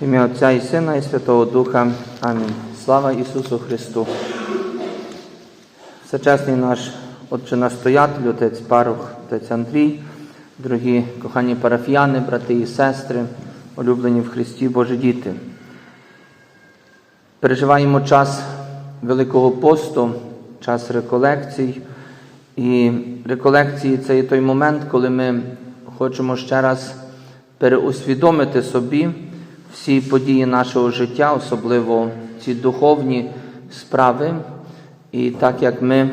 Ім'я Отця і Сина, і Святого Духа. Амінь. Слава Ісусу Христу. Всечесний наш Отче настоятель, отець Парох, отець Андрій, дорогі кохані парафіяни, брати і сестри, улюблені в Христі Божі діти. Переживаємо час Великого посту, час реколекцій. І реколекції це є той момент, коли ми хочемо ще раз переусвідомити собі всі події нашого життя, особливо ці духовні справи. І так як ми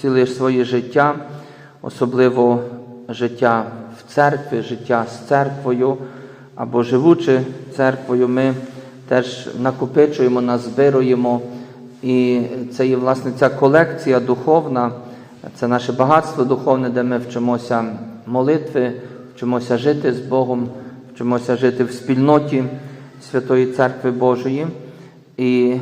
ціле своє життя, особливо життя в церкві, життя з церквою або живучи церквою, ми теж накопичуємо, назбируємо. І це є власне ця колекція духовна, це наше багатство духовне, де ми вчимося молитви, вчимося жити з Богом, вчимося жити в спільноті Святої Церкви Божої. І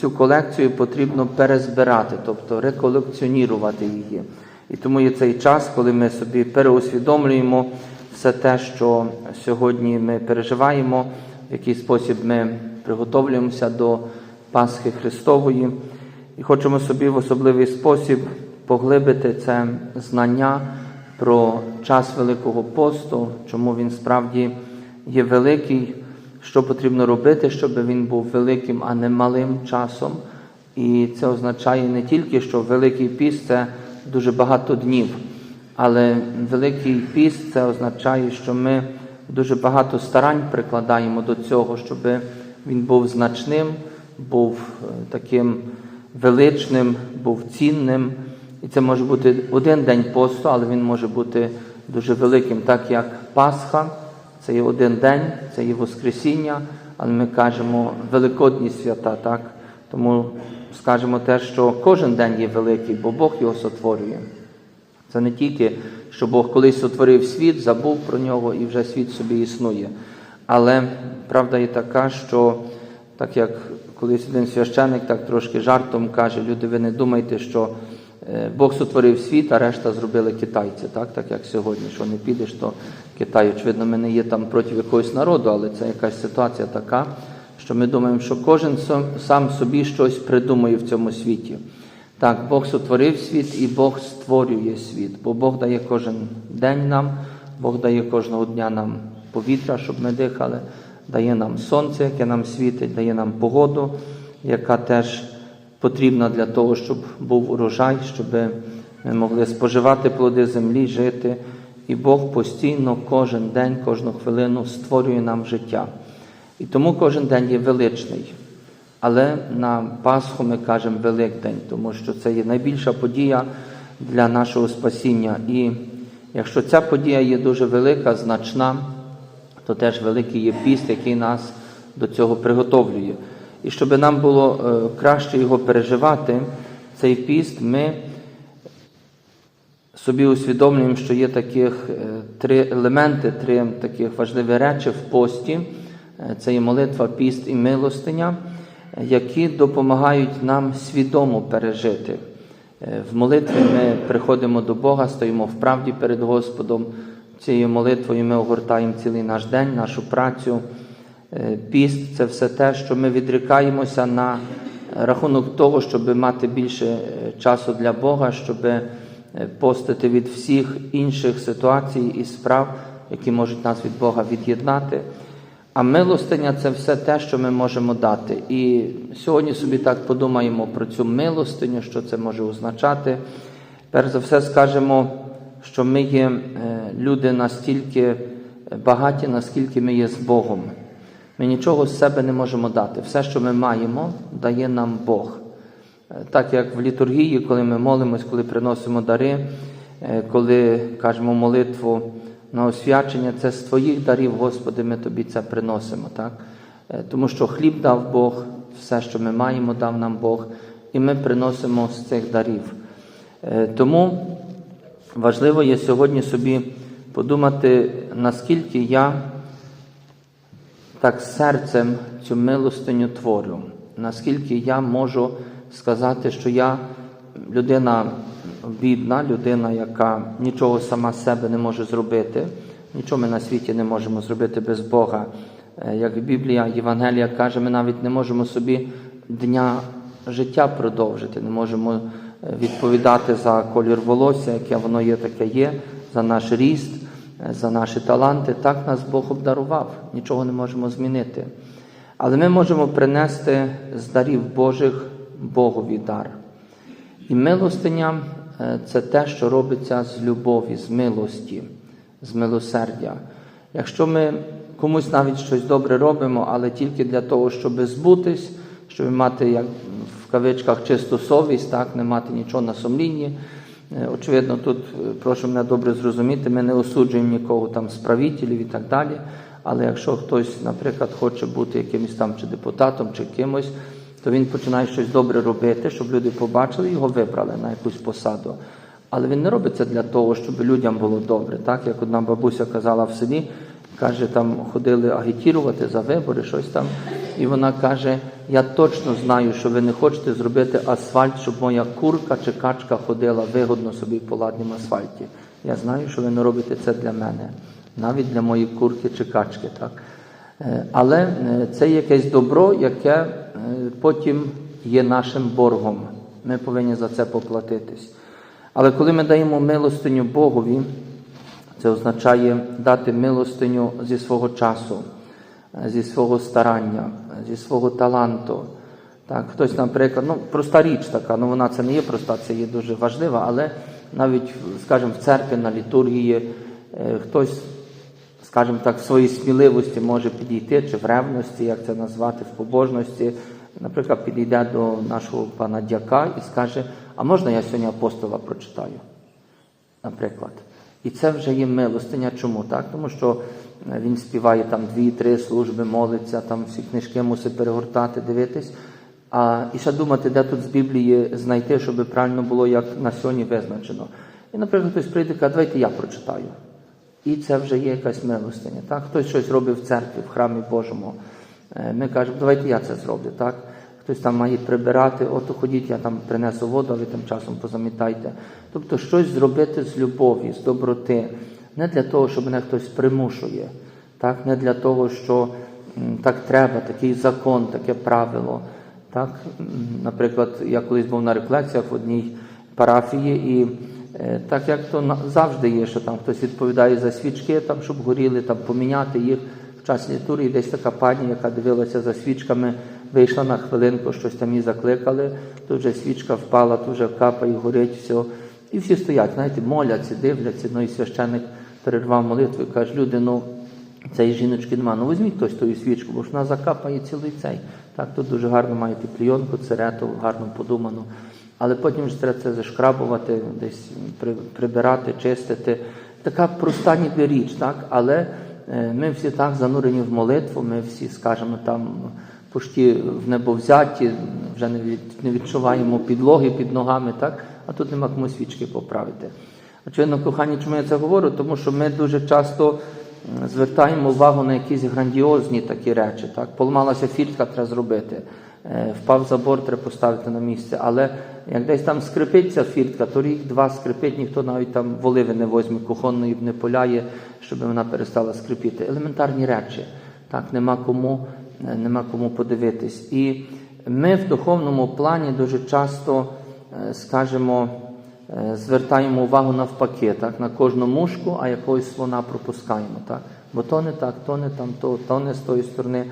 цю колекцію потрібно перезбирати, тобто реколекціонірувати її. І тому є цей час, коли ми собі переусвідомлюємо все те, що сьогодні ми переживаємо, в який спосіб ми приготовлюємося до Пасхи Христової. І хочемо собі в особливий спосіб поглибити це знання про час Великого посту, чому він справді є великий, що потрібно робити, щоб він був великим, а не малим часом. І це означає не тільки, що Великий піст це дуже багато днів, але Великий піст це означає, що ми дуже багато старань прикладаємо до цього, щоб він був значним, був таким величним, був цінним. І це може бути один день посту, але він може бути дуже великим, так як Пасха, це є один день, це є Воскресіння, але ми кажемо великодні свята, так? Тому скажемо те, що кожен день є великий, бо Бог його сотворює. Це не тільки, що Бог колись сотворив світ, забув про нього і вже світ собі існує. Але правда є така, що так як колись один священик так трошки жартом каже, люди, ви не думайте, що Бог сотворив світ, а решта зробили китайці, так так як сьогодні, що не підеш, то Китай, очевидно, ми не є там проти якогось народу, але це якась ситуація така, що ми думаємо, що кожен сам собі щось придумує в цьому світі. Так, Бог сотворив світ і Бог створює світ, бо Бог дає кожен день нам, Бог дає кожного дня нам повітря, щоб ми дихали, дає нам сонце, яке нам світить, дає нам погоду, яка теж потрібна для того, щоб був урожай, щоб ми могли споживати плоди землі, жити. І Бог постійно кожен день, кожну хвилину створює нам життя. І тому кожен день є величний. Але на Пасху ми кажемо Великдень, тому що це є найбільша подія для нашого спасіння. І якщо ця подія є дуже велика, значна, то теж великий є піст, який нас до цього приготовлює. І щоб нам було краще його переживати, цей піст, ми собі усвідомлюємо, що є таких три елементи, три таких важливі речі в пості. Це є молитва, піст і милостиня, які допомагають нам свідомо пережити. В молитві ми приходимо до Бога, стоїмо в правді перед Господом. Цією молитвою ми огортаємо цілий наш день, нашу працю. Піст це все те, що ми відрікаємося на рахунок того, щоб мати більше часу для Бога, щоб постити від всіх інших ситуацій і справ, які можуть нас від Бога від'єднати. А милостиня це все те, що ми можемо дати. І сьогодні собі так подумаємо про цю милостиню, що це може означати. Перш за все, скажемо, що ми є люди настільки багаті, наскільки ми є з Богом. Ми нічого з себе не можемо дати. Все, що ми маємо, дає нам Бог. Так як в літургії, коли ми молимось, коли приносимо дари, коли кажемо молитву на освячення, це з Твоїх дарів, Господи, ми Тобі це приносимо. так? Тому що хліб дав Бог, все, що ми маємо, дав нам Бог, і ми приносимо з цих дарів. Тому важливо є сьогодні собі подумати, наскільки я так серцем цю милостиню творю, наскільки я можу сказати, що я людина бідна, людина, яка нічого сама себе не може зробити, нічого ми на світі не можемо зробити без Бога. Е, Як Біблія, Євангелія каже, ми навіть не можемо собі дня життя продовжити, не можемо е, відповідати за колір волосся, яке воно є, таке є, за наш ріст, е, за наші таланти. Так нас Бог обдарував, нічого не можемо змінити. Але ми можемо принести з дарів Божих Богові дар. І милостиня е, це те, що робиться з любові, з милості, з милосердя. Якщо ми комусь навіть щось добре робимо, але тільки для того, щоб збутись, щоб мати як в кавичках чисту совість, так, не мати нічого на сумлінні. Е, Очевидно, тут е, прошу мене добре зрозуміти, ми не осуджуємо нікого там з правителів і так далі. Але якщо хтось, наприклад, хоче бути якимось там чи депутатом, чи кимось, то він починає щось добре робити, щоб люди побачили його вибрали на якусь посаду. Але він не робить це для того, щоб людям було добре. Так як одна бабуся казала в селі, каже, там ходили агітірувати за вибори, щось там. І вона каже: Я точно знаю, що ви не хочете зробити асфальт, щоб моя курка чи качка ходила вигодно собі по ладнім асфальті. Я знаю, що ви не робите це для мене, навіть для моєї курки чи качки. Так? Е, Але е, це якесь добро, яке е, потім є нашим боргом. Ми повинні за це поплатитись. Але коли ми даємо милостиню Богові, це означає дати милостиню зі свого часу, зі свого старання, зі свого таланту. Так, хтось, наприклад, ну проста річ така, ну вона це не є проста, це є дуже важлива, але навіть, скажімо, в церкві на літургії хтось, скажімо так, в своїй сміливості може підійти, чи в ревності, як це назвати, в побожності, наприклад, підійде до нашого пана дяка і скаже, а можна я сьогодні апостола прочитаю? наприклад. І це вже є милостиня. Чому так? Тому що е, він співає там дві-три служби, молиться, там всі книжки мусить перегортати, дивитись. А і ще думати, де тут з Біблії знайти, щоб правильно було, як на сьогодні визначено. І, наприклад, хтось прийде і каже, давайте я прочитаю. І це вже є якась милостиня. Так? Хтось щось робить в церкві, в храмі Божому. Е, Ми кажемо, давайте я це зроблю. Так? Хтось там має прибирати, ото ходіть, я там принесу воду, а ви тим часом позамітайте. Тобто щось зробити з любові, з доброти, не для того, щоб мене хтось примушує, так? не для того, що так треба, такий закон, таке правило. Так? Наприклад, я колись був на рефлексіях в одній парафії, і так як то завжди є, що там хтось відповідає за свічки, там, щоб горіли, там, поміняти їх в час літургії, десь така пані, яка дивилася за свічками, вийшла на хвилинку, щось там її закликали, тут вже свічка впала, тут вже капає, горить, все. І всі стоять, знаєте, моляться, дивляться, ну і священник перервав молитву і каже, люди, ну цієї жіночки нема. Ну візьміть хтось тою свічку, бо ж вона закапає цілий цей. Так, тут дуже гарно маєте плійонку, церету, гарно подумано. Але потім ж треба це зашкрабувати, десь прибирати, чистити. Така проста ніби річ, так? але е, ми всі так занурені в молитву, ми всі, скажімо, там пошті в небовзяті, вже не, від, не відчуваємо підлоги під ногами, так? а тут нема кому свічки поправити. Очевидно, кохані, чому я це говорю? Тому що ми дуже часто звертаємо увагу на якісь грандіозні такі речі. Так? Поламалася фіртка, треба зробити. Е, Впав забор, треба поставити на місце. Але як десь там скрипить ця фіртка, то рік два скрипить, ніхто навіть там воливи не возьме, кухонної б не поляє, щоб вона перестала скрипіти. Елементарні речі. Так, нема кому, е, нема кому подивитись. І ми в духовному плані дуже часто, е, скажімо, звертаємо увагу навпаки, так, на кожну мушку, а якогось слона пропускаємо. Так? Бо то не так, то не там, то, то не з тої сторони.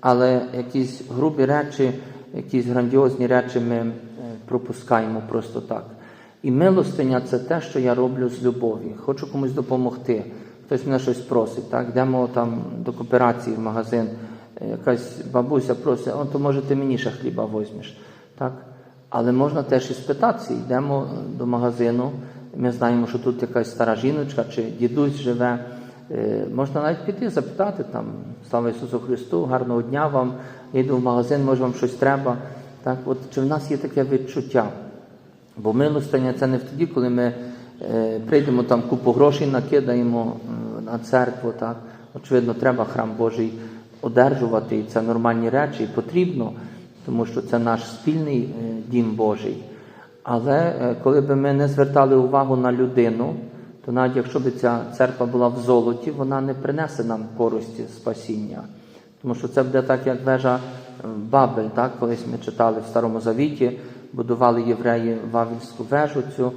Але якісь грубі речі, якісь грандіозні речі ми е, пропускаємо просто так. І милостиня це те, що я роблю з любові. Хочу комусь допомогти. Хтось мене щось просить, так? йдемо там до кооперації в магазин, якась бабуся просить, то може ти мені ще хліба візьмеш. Так? Але можна теж і спитатися, йдемо до магазину, ми знаємо, що тут якась стара жіночка чи дідусь живе. Е, Можна навіть піти, запитати там, слава Ісусу Христу, гарного дня вам, йду в магазин, може вам щось треба. Так, от, чи в нас є таке відчуття? Бо милостиня це не тоді, коли ми е, прийдемо там купу грошей, накидаємо на церкву. Так? Очевидно, треба храм Божий одержувати, і це нормальні речі, і потрібно, тому що це наш спільний е, дім Божий. Але е, коли б ми не звертали увагу на людину, то навіть якщо б ця церква була в золоті, вона не принесе нам користі спасіння. Тому що це буде так, як вежа е, Бабель, так? колись ми читали в Старому Завіті, будували євреї Вавільську вежу цю.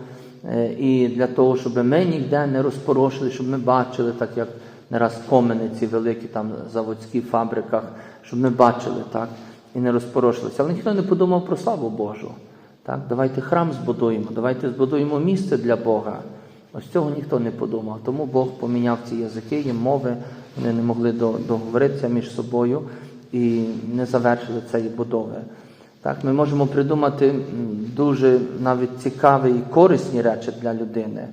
Е, І для того, щоб ми ніде не розпорошили, щоб ми бачили, так як не раз комини ці великі там заводські фабриках, щоб ми бачили так і не розпорошилися. Але ніхто не подумав про славу Божу. Так, давайте храм збудуємо, давайте збудуємо місце для Бога. Ось цього ніхто не подумав. Тому Бог поміняв ці язики, їм мови, вони не могли договоритися між собою і не завершили цієї будови. Так, ми можемо придумати дуже навіть цікаві і корисні речі для людини.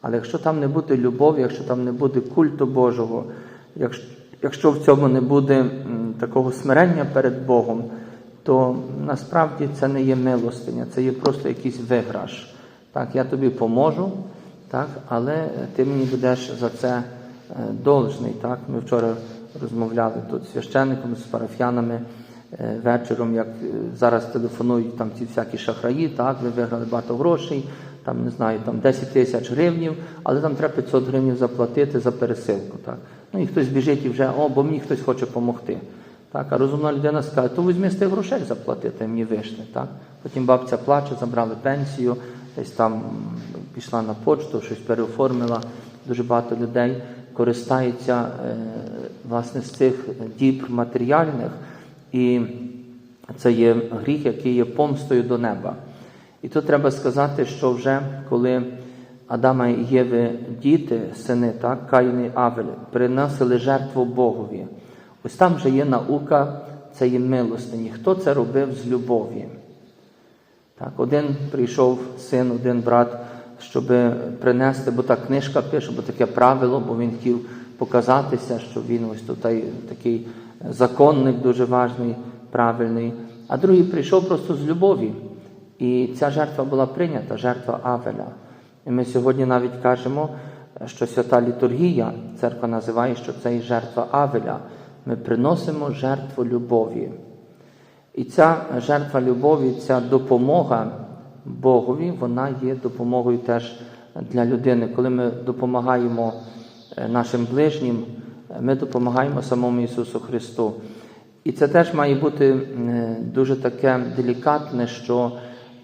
Але якщо там не буде любові, якщо там не буде культу Божого, якщо, якщо в цьому не буде такого смирення перед Богом, то насправді це не є милостиня, це є просто якийсь виграш. Так, я тобі поможу, так, але ти мені будеш за це е, должний. Так? Ми вчора розмовляли тут з священником, з парафіянами е, вечором, як е, зараз телефонують там ці всякі шахраї, так, ви виграли багато грошей, там не знаю, там 10 тисяч гривнів, але там треба 500 гривень заплатити за пересилку. Так? Ну і хтось біжить і вже, о, бо мені хтось хоче допомогти. Так, а розумна людина скаже, то візьми з тих грошей заплатити, мені вийшли. Так? Потім бабця плаче, забрали пенсію, десь там пішла на почту, щось переоформила. Дуже багато людей користається е, власне з цих діб матеріальних, і це є гріх, який є помстою до неба. І тут треба сказати, що вже коли Адама і Єви діти, сини, так, Каїн і Авель, приносили жертву Богові. Ось там вже є наука, це є милостині. Хто це робив з любові? Так, один прийшов син, один брат, щоб принести, бо так книжка пише, бо таке правило, бо він хотів показатися, що він ось тут такий законник дуже важний, правильний. А другий прийшов просто з любові. І ця жертва була прийнята, жертва Авеля. І ми сьогодні навіть кажемо, що свята літургія, церква називає, що це є жертва Авеля. Ми приносимо жертву любові. І ця жертва любові, ця допомога Богові, вона є допомогою теж для людини. Коли ми допомагаємо е, нашим ближнім, е, ми допомагаємо самому Ісусу Христу. І це теж має бути е, дуже таке делікатне, що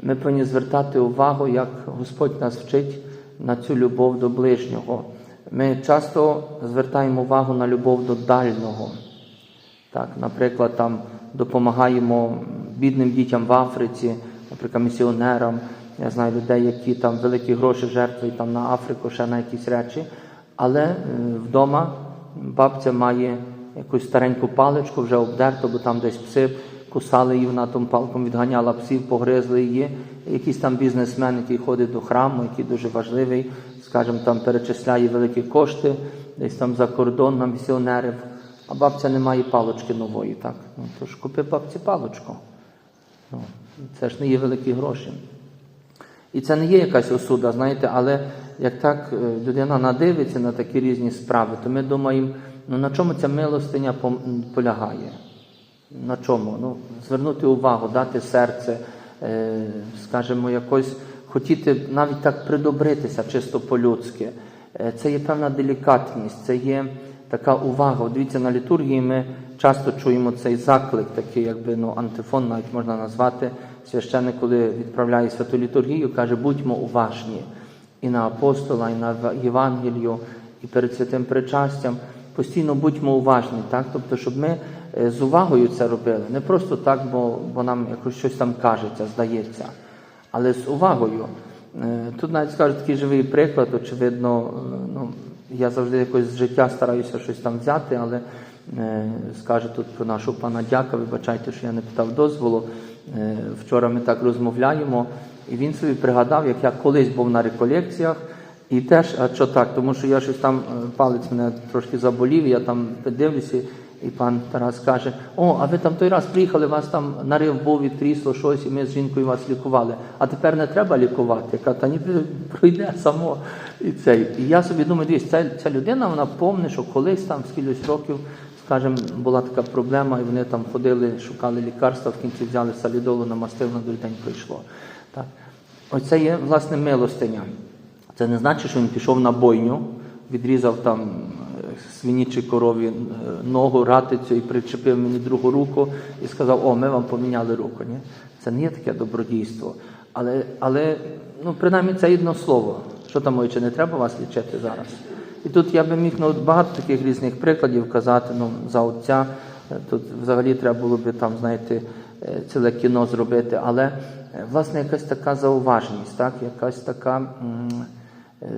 ми повинні звертати увагу, як Господь нас вчить на цю любов до ближнього. Ми часто звертаємо увагу на любов до дальнього. Так, наприклад, там допомагаємо бідним дітям в Африці, наприклад, місіонерам. Я знаю людей, які там великі гроші жертвують там на Африку, ще на якісь речі. Але е, вдома бабця має якусь стареньку паличку, вже обдерту, бо там десь пси кусали її, вона тим палком відганяла псів, погризли її. Якийсь там бізнесмен, який ходить до храму, який дуже важливий, скажімо, там перечисляє великі кошти, десь там за кордон на місіонерів. А бабця не має палочки нової, так? Ну, то ж купи бабці палочку. Ну, це ж не є великі гроші. І це не є якась осуда, знаєте, але як так е, людина надивиться на такі різні справи, то ми думаємо, ну на чому ця милостиня полягає? На чому? Ну, звернути увагу, дати серце, е, скажімо, якось хотіти навіть так придобритися чисто по-людськи. Е, Це є певна делікатність, це є така увага. Дивіться, на літургії ми часто чуємо цей заклик, такий, якби ну, антифон навіть можна назвати. Священник, коли відправляє святу літургію, каже, будьмо уважні і на апостола, і на Євангелію, і перед святим причастям. Постійно будьмо уважні, так? тобто, щоб ми е, з увагою це робили. Не просто так, бо, бо нам якось щось там кажеться, здається, але з увагою. Е, Тут навіть скажу такий живий приклад, очевидно, е, ну, я завжди якось з життя стараюся щось там взяти, але е, скажу тут про нашого пана дяка, вибачайте, що я не питав дозволу. Е, Вчора ми так розмовляємо, і він собі пригадав, як я колись був на реколекціях, і теж, а що так, тому що я щось там, е, палець мене трошки заболів, я там дивлюся, і пан Тарас каже: О, а ви там той раз приїхали, вас там нарив був від крісло щось, і ми з жінкою вас лікували. А тепер не треба лікувати. Я кажу, та ні, пройде само. І цей. І я собі думаю, дивись, ця, ця людина, вона помне, що колись там скількись років, скажімо, була така проблема, і вони там ходили, шукали лікарства, в кінці взяли салідолу, намастив, на другий день прийшло. Так. Оце є, власне, милостиня. Це не значить, що він пішов на бойню, відрізав там е, свині чи корові е, ногу, ратицю і причепив мені другу руку і сказав, о, ми вам поміняли руку. Ні? Це не є таке добродійство. Але, але ну, принаймні це одно слово. Що там, чи не треба вас лічити зараз? І тут я би міг ну, багато таких різних прикладів казати ну, за отця. Е, Тут взагалі треба було би там, знаєте, е, ціле кіно зробити, але е, власне якась така зауваженість, так? якась така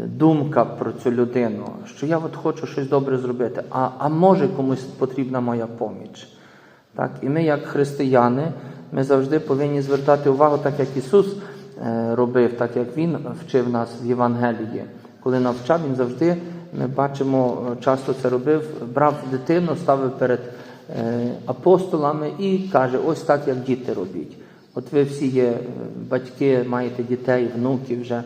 думка про цю людину, що я от хочу щось добре зробити, а, а може комусь потрібна моя поміч. Так? І ми, як християни, ми завжди повинні звертати увагу, так як Ісус робив, так як Він вчив нас в Євангелії. Коли навчав, Він завжди, ми бачимо, е, часто це робив, брав дитину, ставив перед е, апостолами і каже, ось так, як діти робіть. От ви всі є е, батьки, маєте дітей, внуків вже.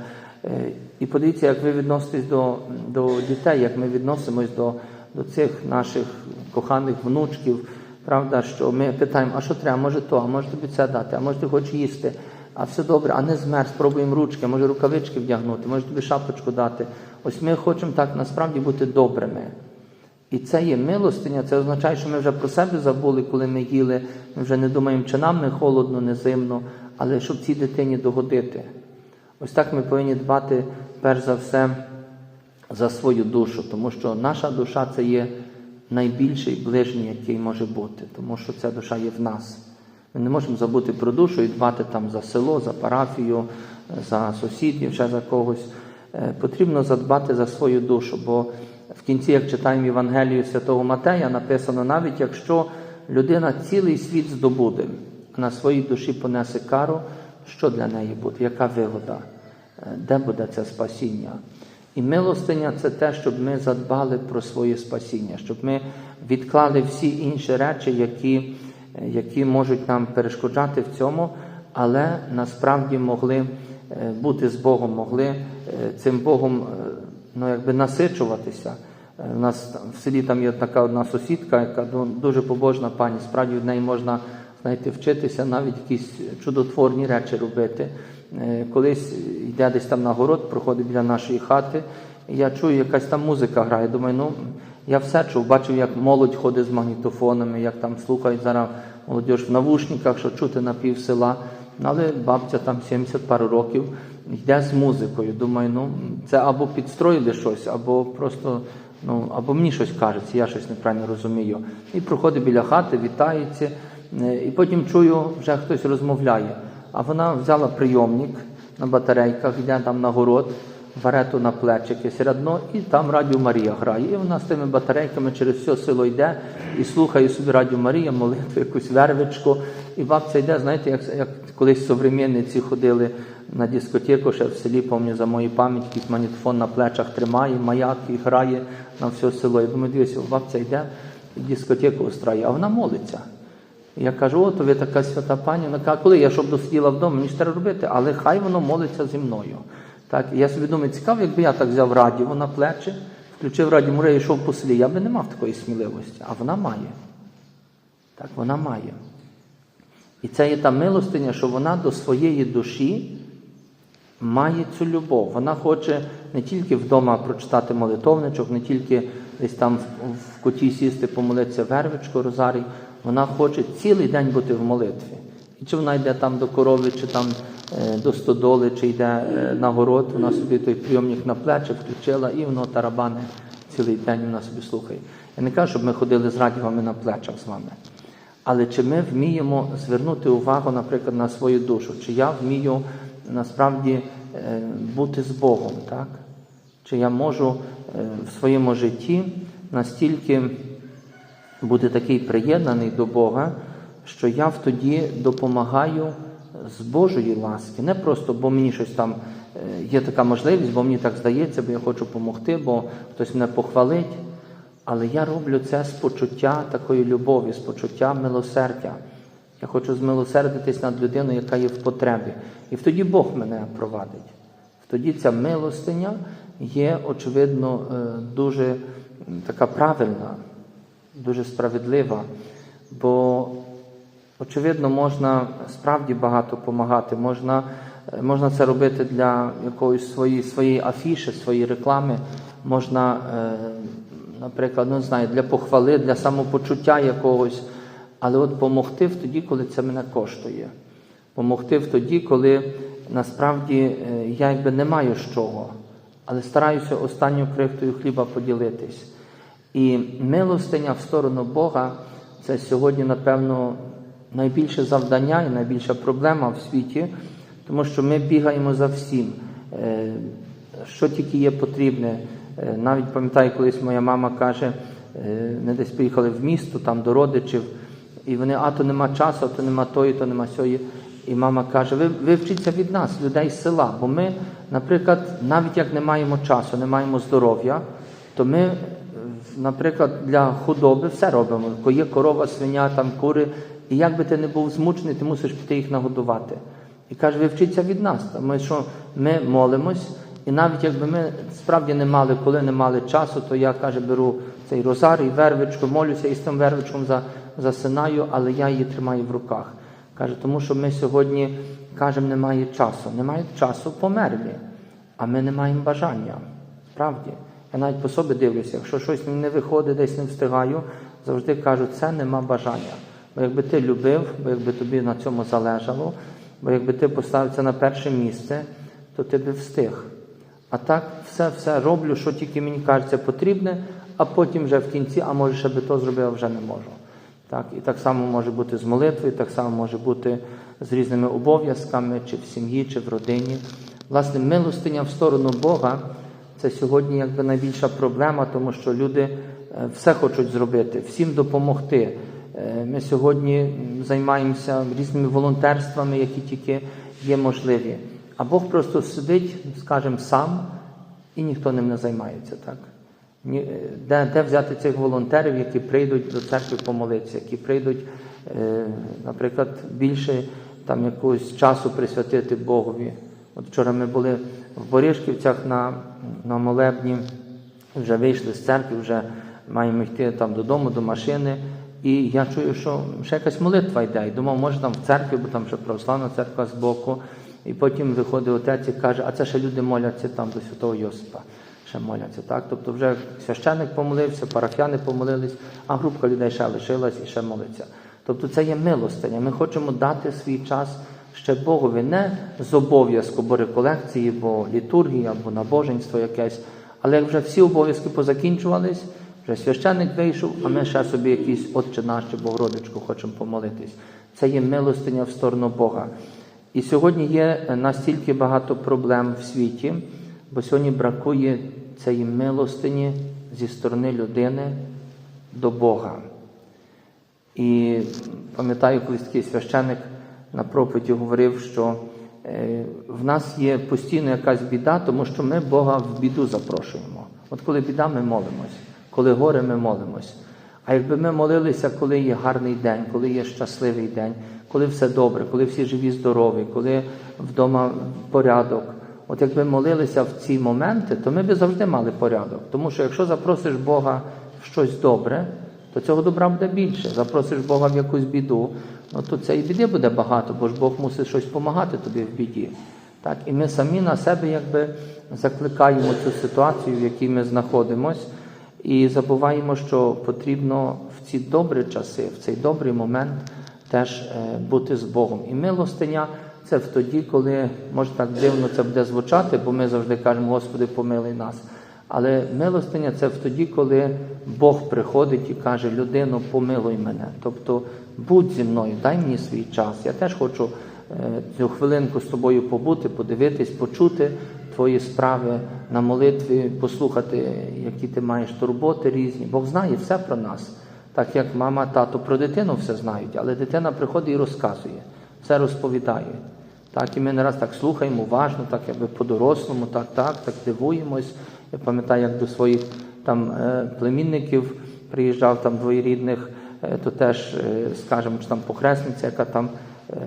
І подивіться, як ви відноситесь до, до дітей, як ми відносимось до, до цих наших коханих внучків. Правда, що ми питаємо, а що треба, може то, а може тобі це дати, а може ти хочеш їсти, а все добре, а не змерз, спробуємо ручки, може рукавички вдягнути, може тобі шапочку дати. Ось ми хочемо так насправді бути добрими. І це є милостиня, це означає, що ми вже про себе забули, коли ми їли, ми вже не думаємо, чи нам не холодно, не зимно, але щоб цій дитині догодити. Ось так ми повинні дбати перш за все за свою душу, тому що наша душа це є найбільший ближній, який може бути, тому що ця душа є в нас. Ми не можемо забути про душу і дбати там за село, за парафію, за сусідів, ще за когось. Е, Потрібно задбати за свою душу, бо в кінці, як читаємо Євангелію Святого Матея, написано, навіть якщо людина цілий світ здобуде, на своїй душі понесе кару, що для неї буде, яка вигода, Е, де буде це спасіння? І милостиня це те, щоб ми задбали про своє спасіння, щоб ми відклали всі інші речі, які, е, які можуть нам перешкоджати в цьому, але насправді могли бути з Богом, могли е, цим Богом е, ну, якби насичуватися. Е, У нас там в селі там є така одна сусідка, яка дуже побожна пані. Справді в неї можна знаєте, вчитися навіть якісь чудотворні речі робити. Е, Колись йде десь там на город, проходить біля нашої хати, я чую, якась там музика грає. Думаю, ну я все чув, бачив, як молодь ходить з магнітофонами, як там слухають зараз молодь в навушниках, що чути на пів села. Ну, Але бабця там 70 пару років йде з музикою. Думаю, ну це або підстроїли щось, або просто ну або мені щось кажеться, я щось неправильно розумію. І проходить біля хати, вітається, е, і потім чую, вже хтось розмовляє. А вона взяла прийомник на батарейках, йде там на город, варету на плечики рядно, і там Радіо Марія грає. І вона з тими батарейками через все село йде і слухає собі Радіо Марія, молитву, якусь вервичку. І бабця йде, знаєте, як, як колись современниці ходили на дискотеку, ще в селі, пам'ятаю, за мою пам'ять, якийсь магнітофон на плечах тримає, маяк і грає на все село. Я думаю, дивіться, бабця йде і дискотеку устраює, а вона молиться. Я кажу, о, то ви така свята пані. Вона каже, коли я щоб досиділа вдома, мені ж треба робити, але хай воно молиться зі мною. Так, і я собі думаю, цікаво, якби я так взяв радіо на плечі, включив радіо і йшов по селі, я би не мав такої сміливості, а вона має. Так, вона має. І це є та милостиня, що вона до своєї душі має цю любов. Вона хоче не тільки вдома прочитати молитовничок, не тільки десь там в, куті сісти, помолитися вервичку, розарій. Вона хоче цілий день бути в молитві. І чи вона йде там до корови, чи там до стодоли, чи йде е, на город, вона собі той прийомник на плечі включила і воно тарабане цілий день вона собі слухає. Я не кажу, щоб ми ходили з радіоми на плечах з вами. Але чи ми вміємо звернути увагу, наприклад, на свою душу? Чи я вмію насправді е, бути з Богом, так? Чи я можу е, в своєму житті настільки бути такий приєднаний до Бога, що я тоді допомагаю з Божої ласки, не просто, бо мені щось там е, є така можливість, бо мені так здається, бо я хочу допомогти, бо хтось мене похвалить. Але я роблю це з почуття такої любові, з почуття милосердя. Я хочу змилосердитись над людиною, яка є в потребі. І тоді Бог мене провадить. Тоді ця милостиня є, очевидно, е, дуже така правильна, дуже справедлива. Бо, очевидно, можна справді багато допомагати. Можна, можна це робити для якоїсь своєї, своєї афіши, своєї реклами. Можна, е, наприклад, ну, знаю, для похвали, для самопочуття якогось. Але от помогти в тоді, коли це мене коштує. Помогти в тоді, коли насправді е, я якби не маю з чого, але стараюся останню крихтою хліба поділитись. І милостиня в сторону Бога це сьогодні, напевно, найбільше завдання і найбільша проблема в світі, тому що ми бігаємо за всім, Е, що тільки є потрібне. Е, Навіть пам'ятаю, колись моя мама каже, е, ми десь поїхали в місто там до родичів, і вони, а то нема часу, а то нема тої, то нема сьої. І мама каже: ви, ви вчіться від нас, людей з села. Бо ми, наприклад, навіть як не маємо часу, не маємо здоров'я, то ми, наприклад, для худоби все робимо. Є корова, свиня, там кури. І як би ти не був змучений, ти мусиш піти їх нагодувати. І каже, ви вчіться від нас. Тому що ми молимось, і навіть якби ми справді не мали, коли не мали часу, то я каже, беру цей розарій, вервичку, молюся і з тим вервичком за, засинаю, але я її тримаю в руках. Каже, тому що ми сьогодні кажемо, немає часу. Немає часу померлі, а ми не маємо бажання. Справді. Я навіть по собі дивлюся, якщо щось не виходить, десь не встигаю, завжди кажу, це нема бажання. Бо якби ти любив, бо якби тобі на цьому залежало, бо якби ти поставив це на перше місце, то ти би встиг. А так все все роблю, що тільки мені кажеться потрібне, а потім вже в кінці, а може ще би то зробив, а вже не можу. Так, І так само може бути з молитвою, так само може бути з різними обов'язками, чи в сім'ї, чи в родині. Власне, милостиня в сторону Бога це сьогодні якби найбільша проблема, тому що люди е, все хочуть зробити, всім допомогти. Е, Ми сьогодні займаємося різними волонтерствами, які тільки є можливі. А Бог просто сидить, скажімо, сам, і ніхто ним не займається. так. Е, Де, де взяти цих волонтерів, які прийдуть до церкви помолитися, які прийдуть, е, наприклад, більше там якогось часу присвятити Богові. От вчора ми були в Боришківцях на, на молебні, вже вийшли з церкви, вже маємо йти там додому, до машини. І я чую, що ще якась молитва йде. І думав, може там в церкві, бо там ще православна церква збоку. І потім виходить отець і каже, а це ще люди моляться там до святого Йосипа. Ще моляться. Так? Тобто вже священник помолився, парафіяни помолились, а групка людей ще лишилась і ще молиться. Тобто це є милостиня. Ми хочемо дати свій час ще Богові не з обов'язку, бо реколекції, бо літургії, або набоженство якесь. Але як вже всі обов'язки позакінчувались, вже священник вийшов, а ми ще собі якийсь Отче наш чи Богородичку хочемо помолитись. Це є милостиня в сторону Бога. І сьогодні є настільки багато проблем в світі, бо сьогодні бракує цієї милостині зі сторони людини до Бога. І пам'ятаю, колись такий священик на проповіді говорив, що е, в нас є постійно якась біда, тому що ми Бога в біду запрошуємо. От коли біда, ми молимось, коли горе, ми молимось. А якби ми молилися, коли є гарний день, коли є щасливий день, коли все добре, коли всі живі, здорові, коли вдома порядок. От якби молилися в ці моменти, то ми би завжди мали порядок. Тому що якщо запросиш Бога в щось добре, то цього добра буде більше. Запросиш Бога в якусь біду, ну то цієї біди буде багато, бо ж Бог мусить щось допомагати тобі в біді. Так? І ми самі на себе якби закликаємо цю ситуацію, в якій ми знаходимось, і забуваємо, що потрібно в ці добрі часи, в цей добрий момент теж е, бути з Богом. І милостиня це в тоді, коли може так дивно це буде звучати, бо ми завжди кажемо, Господи, помилуй нас. Але милостиня це в тоді, коли Бог приходить і каже, людину, помилуй мене. Тобто будь зі мною, дай мені свій час. Я теж хочу е, цю хвилинку з тобою побути, подивитись, почути твої справи на молитві, послухати, які ти маєш турботи різні. Бог знає все про нас. Так як мама, тато про дитину все знають, але дитина приходить і розказує, все розповідає. Так, і ми не раз так слухаємо уважно, так якби по-дорослому, так, так, так дивуємось. Я пам'ятаю, як до своїх там е, племінників приїжджав там двоєрідних, е, то теж, е, скажімо, там похресниця, яка там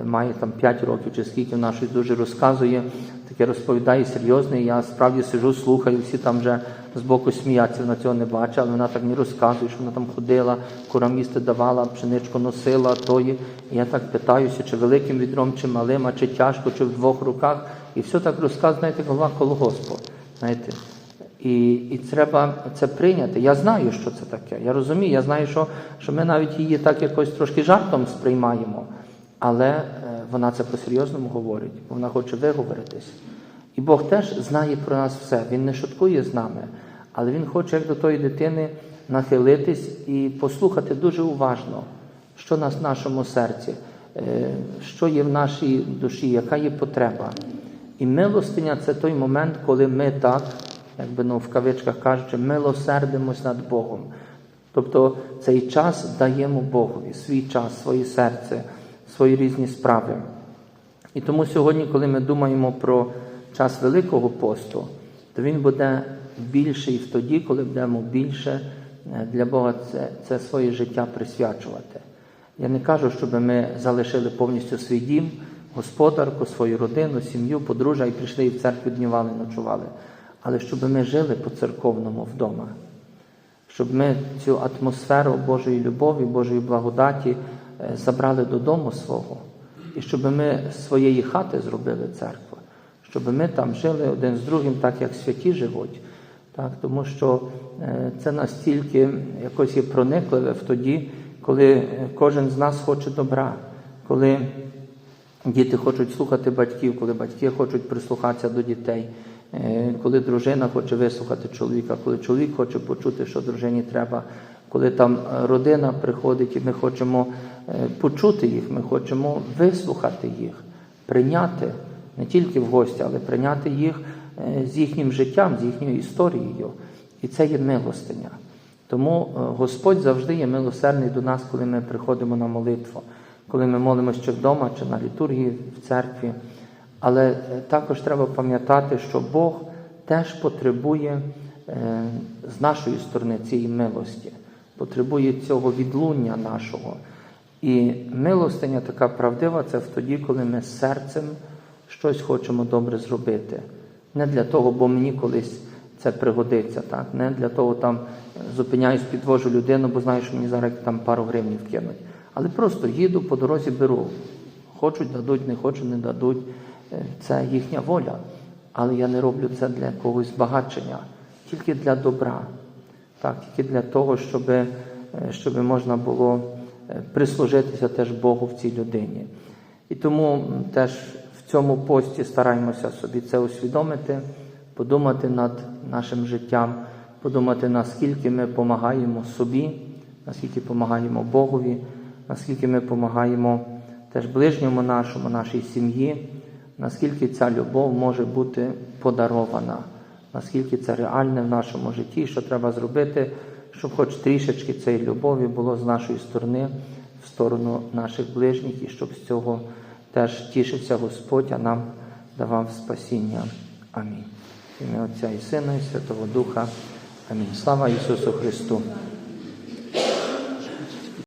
має там 5 років чи скільки вона щось дуже розказує, таке розповідає серйозне. Я справді сижу, слухаю, всі там вже збоку сміяться, вона цього не бачить, але вона так мені розказує, що вона там ходила, курам їсти давала, пшеничку носила, тої. І я так питаюся, чи великим відром, чи малим, а чи тяжко, чи в двох руках. І все так розказує, знаєте, голова коло Господа. Знаєте, І, і треба це прийняти. Я знаю, що це таке. Я розумію, я знаю, що, що ми навіть її так якось трошки жартом сприймаємо, але е, вона це по-серйозному говорить, вона хоче виговоритись. І Бог теж знає про нас все. Він не шуткує з нами, але Він хоче, як до тої дитини, нахилитись і послухати дуже уважно, що нас в нашому серці, е, що є в нашій душі, яка є потреба. І милостиня це той момент, коли ми так, якби ну, в кавичках кажучи, милосердимось над Богом. Тобто цей час даємо Богові, свій час, своє серце, свої різні справи. І тому сьогодні, коли ми думаємо про час Великого посту, то він буде більший тоді, коли будемо більше е, для Бога це, це своє життя присвячувати. Я не кажу, щоб ми залишили повністю свій дім, господарку, свою родину, сім'ю, подружжя і прийшли і в церкві днювали, ночували. Але щоб ми жили по-церковному вдома, щоб ми цю атмосферу Божої любові, Божої благодаті забрали додому свого, і щоб ми своєї хати зробили церкву, щоб ми там жили один з другим, так як святі живуть. Так, Тому що е, це настільки якось є проникливе в тоді, коли е, кожен з нас хоче добра, коли діти хочуть слухати батьків, коли батьки хочуть прислухатися до дітей, е, коли дружина хоче вислухати чоловіка, коли чоловік хоче почути, що дружині треба, коли там е, родина приходить і ми хочемо е, почути їх, ми хочемо вислухати їх, прийняти не тільки в гості, але прийняти їх е, з їхнім життям, з їхньою історією. І це є милостиня. Тому Господь завжди є милосердний до нас, коли ми приходимо на молитву, коли ми молимося чи вдома, чи на літургії в церкві. Але також треба пам'ятати, що Бог теж потребує з нашої сторони цієї милості, потребує цього відлуння нашого. І милостиня така правдива це в тоді, коли ми серцем щось хочемо добре зробити. Не для того, бо мені колись це пригодиться, так? не для того там зупиняюсь, підвожу людину, бо знаю, що мені зараз там пару гривень вкинуть. Але просто їду по дорозі беру. Хочуть, дадуть, не хочуть, не дадуть. Е, Це їхня воля. Але я не роблю це для якогось збагачення, тільки для добра, так, тільки для того, щоб, е, щоб можна було е, прислужитися теж Богу в цій людині. І тому теж в цьому пості стараємося собі це усвідомити, подумати над нашим життям, подумати, наскільки ми допомагаємо собі, наскільки допомагаємо Богові, наскільки ми допомагаємо теж ближньому нашому, нашій сім'ї, наскільки ця любов може бути подарована, наскільки це реальне в нашому житті, що треба зробити, щоб хоч трішечки цієї любові було з нашої сторони в сторону наших ближніх, і щоб з цього теж тішився Господь, а нам давав спасіння. Амінь. В ім'я Отця і Сина, і Святого Духа. Амінь. Слава Ісусу Христу!